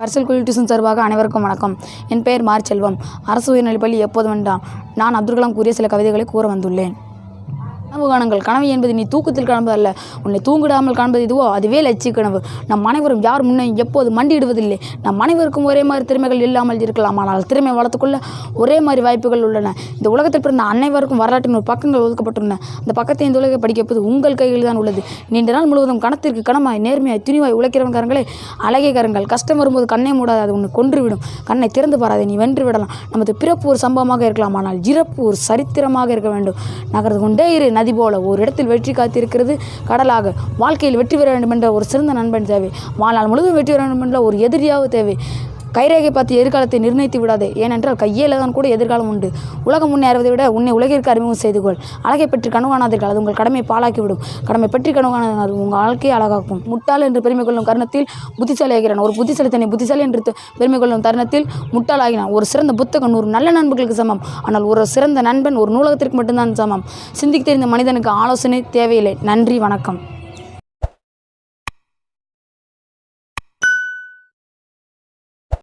Cursor குழு tuition சார்பாக அனைவருக்கும் வணக்கம். என் பெயர் மார் செல்வம் அரசு உயர்நிலைப்பள்ளி எப்போதும் வேண்டாம் நான் அப்துல் கலாம் கூறிய சில கவிதைகளை கூற வந்துள்ளேன். கனவு காணுங்கள். கனவு என்பது நீ தூக்கத்தில் காண்பது அல்ல. உன்னை தூங்கிடாமல் காண்பது இதுவோ? அதுவே லட்சிய கனவு. நம் அனைவரும் யார் முன்னே எப்போது மண்டியிடுவதில்லை? நம் அனைவருக்கும் ஒரே மாதிரி திறமைகள் இல்லாமல் இருக்கலாம். ஆனால் திறமை வளர்த்துக்கொள்ள ஒரே மாதிரி வாய்ப்புகள் உள்ளன. இந்த உலகத்தில் பிறந்த அனைவருக்கும் வரலாற்றின் ஒரு பக்கங்கள் ஒதுக்கப்பட்டுள்ளன. அந்த பக்கத்தை இந்த உலகை படிக்கப்பது உங்கள் கையில் தான் உள்ளது. நீண்ட நாள் முழுவதும் கணத்திற்கு கணமாய் நேர்மையாய் துணிவாய் உழைக்கிறவன் கரங்களே அழகிய கரங்கள். கஷ்டம் வரும்போது கண்ணை மூடாது. அது உன்னை கொன்றுவிடும். கண்ணை திறந்து பாராதே. நீ வென்று விடலாம். நமது பிறப்பு ஒரு சம்பவமாக இருக்கலாம். ஆனால் இறப்பு ஒரு சரித்திரமாக இருக்க வேண்டும். நகர்ந்து கொண்டே இரு. நதி போல ஒரு இடத்தில் வெற்றி காத்திருக்கிறது. கடலாக வாழ்க்கையில் வெற்றி பெற வேண்டும் என்ற ஒரு சிறந்த நண்பன் தேவை. வாழ்நாள் முழுவதும் வெற்றி பெற வேண்டும் என்ற ஒரு எதிரியாவது தேவை. கைரேகை பார்த்து எதிர்காலத்தை நிர்ணயித்து விடாதே. ஏனென்றால் கையேலதான் கூட எதிர்காலம் உண்டு. உலகம் முன்னேறுவதை விட உன்னை உலகிற்கு அறிமுகம் செய்து கொள். அழகை பற்றி கனவானாதீர்கள். அது உங்கள் கடமை பாழாக்கிவிடும். கடமை பற்றி கனவானது உங்கள் வாழ்க்கையை அழகாக்கும். முட்டாள் என்று பெருமை கொள்ளும் தருணத்தில் புத்திசாலி ஆகிறான் ஒரு புத்திசாலி தன்னை புத்திசாலி என்று பெருமை கொள்ளும் தருணத்தில் முட்டாள் ஆகினான் ஒரு சிறந்த புத்தகம் ஒரு நல்ல நண்பர்களுக்கு சமம். ஆனால் ஒரு சிறந்த நண்பன் ஒரு நூலகத்திற்கு மட்டும்தான் சமம். சிந்திக்க தெரிந்த மனிதனுக்கு ஆலோசனை தேவையில்லை. நன்றி வணக்கம்.